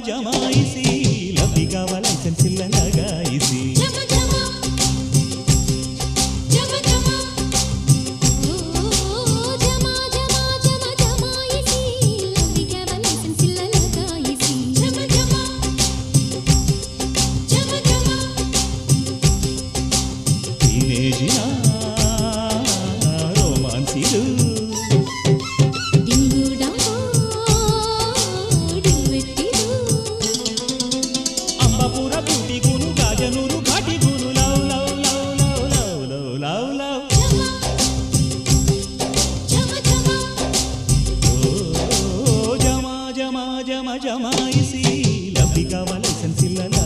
జమాయిసి లవ్లీగా వలసన్ చిల్లంగా గాయిసి టీనేజినా చెరూరు ఘాటి గురు love love love love love love love love. జమా జమా జమ జమాయిసి లబ్బిగా వలసిన సిల్లలా